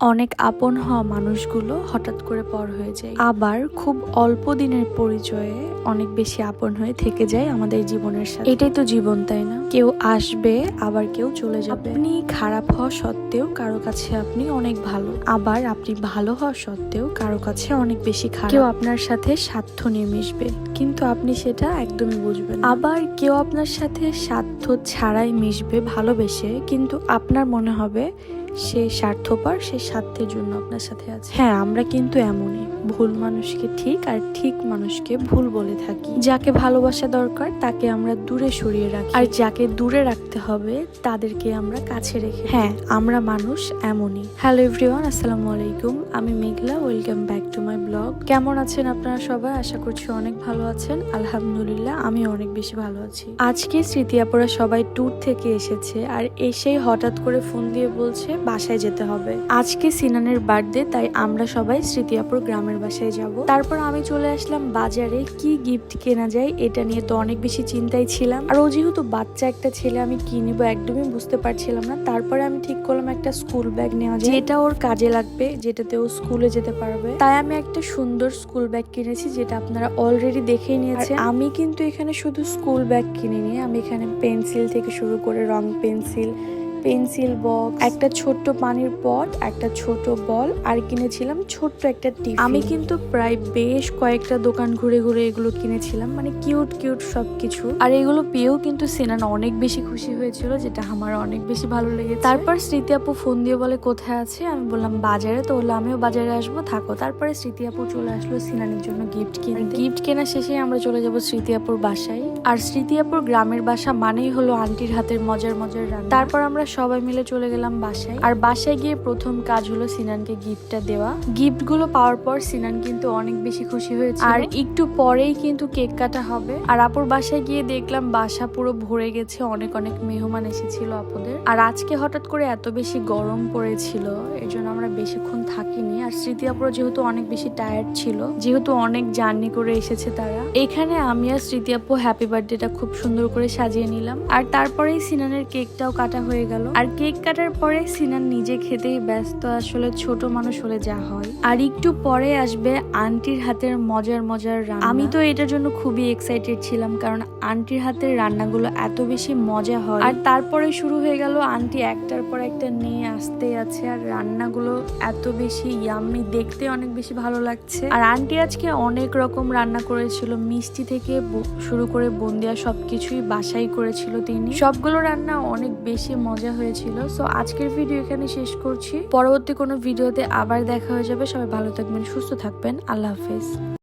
অনেক আপন হওয়া মানুষগুলো হঠাৎ করে পর হয়ে যায়। আবার খুব অল্প দিনের পরিচয়ে অনেক বেশি আপন হয়ে থেকে যায় আমাদের জীবনের সাথে। এটাই তো জীবন, তাই না? কেউ আসবে, আবার কেউ চলে যাবে। আপনি খারাপ হওয়া সত্ত্বেও কারও কাছে আপনি অনেক ভালো। আবার আপনি ভালো হওয়া সত্ত্বেও কারও কাছে অনেক বেশি খারাপ। কেউ আপনার সাথে স্বার্থ নিয়ে মিশবে, কিন্তু আপনি সেটা একদমই বুঝবেন আবার কেউ আপনার সাথে স্বার্থ ছাড়াই মিশবে ভালোবেসে, কিন্তু আপনার মনে হবে সে স্বার্থপর সে স্বার্থের জন্য আপনার সাথে আছে। হ্যাঁ আমরা কিন্তু এমনই। ভুল মানুষকে ঠিক আর ঠিক মানুষকে ভুল বলে থাকি। যাকে ভালোবাসা দরকার তাকে আমরা দূরে সরিয়ে রাখি। আর যাকে দূরে রাখতে হবে তাদেরকে আমরা কাছে রেখে হ্যাঁ আমরা মানুষ এমনই। হ্যালো এভরিওয়ান আসসালামু আলাইকুম। আমি Meghla welcome back to my blog. কেমন আছেন আপনারা সবাই? আশা করছি অনেক ভালো আছেন। আলহামদুলিল্লাহ আমি অনেক বেশি ভালো আছি। আজকে স্মৃতি আপুরা সবাই ট্যুর থেকে এসেছে আর এসেই হঠাৎ করে ফোন দিয়ে বলছে বাসায় যেতে হবে। আজকে সিনানের বার্থডে, তাই আমরা সবাই স্মৃতি আপুর গ্রামের বাসায় যাব। তারপর আমি চলে আসলাম বাজারে, কি গিফট কেনা যায় এটা নিয়ে তো অনেক বেশি চিন্তায় ছিলাম। আর ও যেহেতু বাচ্চা একটা ছেলে, আমি কি নিবো একদমই বুঝতে পারছিলাম না। তারপরে আমি ঠিক করলাম একটা স্কুল ব্যাগ নেওয়া যায়, যেটা ওর কাজে লাগবে, যেটাতে ও স্কুলে যেতে পারবে। তাই আমি একটা সুন্দর স্কুল ব্যাগ কিনেছি, যেটা আপনারা অলরেডি দেখেই নিয়েছেন। আমি কিন্তু এখানে শুধু স্কুল ব্যাগ কিনিনি, আমি এখানে পেন্সিল থেকে শুরু করে রং পেন্সিল পেন্সিল বক্স, একটা ছোট্ট পানির পট, একটা ছোট বল আর কিনেছিলাম ছোট্ট একটা টিপ আমি কিন্তু প্রায় বেশ কয়েকটা দোকান ঘুরে ঘুরে এগুলো কিনেছিলাম মানে কিউট কিউট সব কিছু আর এগুলো পেয়েও কিন্তু সিনান অনেক বেশি খুশি হয়েছিল, যেটা আমার অনেক বেশি ভালো লেগেছে। তারপর স্মৃতি আপু ফোন দিয়ে বলে, কোথায় আছে? আমি বললাম, বাজারে। তো বলল, আমিও বাজারে আসব, থাকো। তারপরে স্মৃতি আপু চলে আসলো সিনানের জন্য গিফট কিনে গিফট কেনা শেষে আমরা চলে যাব স্মৃতি আপুর বাসায়। আর স্মৃতি আপুর গ্রামের বাসা মানেই হলো আন্টির হাতের মজার মজার রান্না। তারপর আমরা সবাই মিলে চলে গেলাম বাসায়। আর বাসায় গিয়ে প্রথম কাজ হলো সিনানকে গিফটটা দেওয়া। গিফটগুলো পাওয়ার পর সিনান কিন্তু অনেক বেশি খুশি হয়েছে আর একটু পরেই কিন্তু কেক কাটা হবে। আর আপুর বাসায় গিয়ে দেখলাম বাসা পুরো ভরে গেছে, অনেক অনেক মেহমান এসেছিল আপুদের। আর আজকে হঠাৎ করে এত বেশি গরম পড়েছিল, এর জন্য আমরা বেশিক্ষণ থাকিনি। আর স্মৃতি আপুরা যেহেতু অনেক বেশি টায়ার্ড ছিল, যেহেতু অনেক জার্নি করে এসেছে তারা। এখানে আমি আর স্মৃতি আপু হ্যাপি বার্থডেটা খুব সুন্দর করে সাজিয়ে নিলাম। আর তারপরেই সিনানের কেকটাও কাটা হয়ে গেল। আর কেক কাটার পরে সিনান নিজে খেতেই ব্যস্ত আসলে ছোট মানুষ হলে যা হয়। আর একটু পরে আসবে আন্টির হাতের মজার মজার রান্না। আমি তো এটার জন্য খুবই এক্সাইটেড ছিলাম কারণ আন্টির হাতের রান্নাগুলো এত বেশি মজা হয়। আর তারপরে শুরু হয়ে গেল আন্টি একটার পর একটা নিয়ে আসতে আছে আর রান্নাগুলো এত বেশি ইয়াম্মি দেখতে অনেক বেশি ভালো লাগছে। আর আন্টি আজকে অনেক রকম রান্না করেছিল মিষ্টি থেকে শুরু করে বন্দিয়া সবকিছুই বাসাই করেছিল তিনি। সবগুলো রান্না অনেক বেশি মজা হয়েছিল। সো আজকের ভিডিও এখানে শেষ করছি। পরবর্তী কোনো ভিডিওতে আবার দেখা হয়ে যাবে। সবাই ভালো থাকবেন, সুস্থ থাকবেন। আল্লাহ হাফেজ।